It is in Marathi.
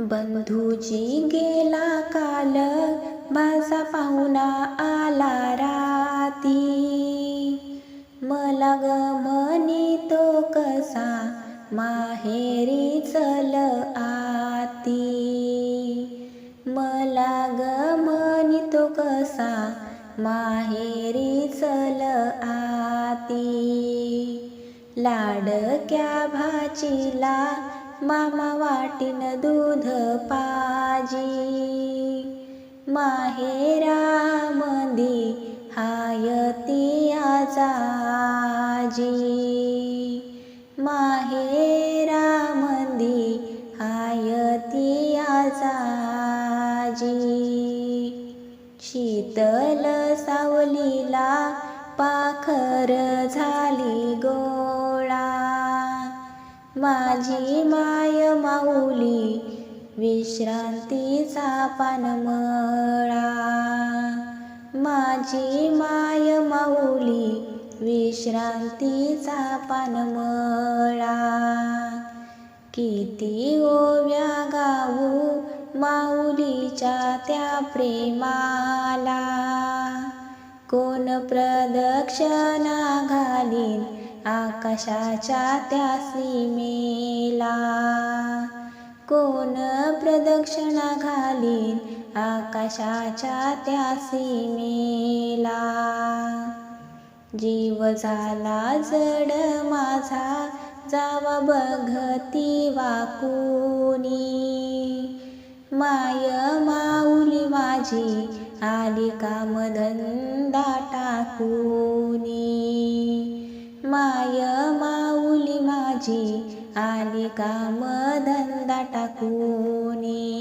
बंधूजी गेला काल माझा पाहुणा आला राती मला ग म्हणी तो कसा माहेरी चल आती. मला ग म्हणी तो कसा माहेरी चल आती. लाडक्या भाचीला मामा वाटीन दूध पाजी। माहेरा मंदी हायती आजाजी। माहेरा मंदी हायती आजाजी। शीतल सावलीला पाखर झा माझी माय माऊली विश्रांतीचा पानमळा. माझी माय माऊली विश्रांतीचा पानमळा. किती ओव्या गाऊ माऊलीच्या त्या प्रेमाला. कोण प्रदक्षिणा घालीन आकाशाच्या त्या सीमेला. कोण प्रदक्षिणा घालीन आकाशाच्या त्या सीमेला. जीव झाला जड माझा जावा बघती वाकुनी. माय माऊली माझी आली कामधंदा टाकूनी. माझी आली कामधंदा टाकूनी?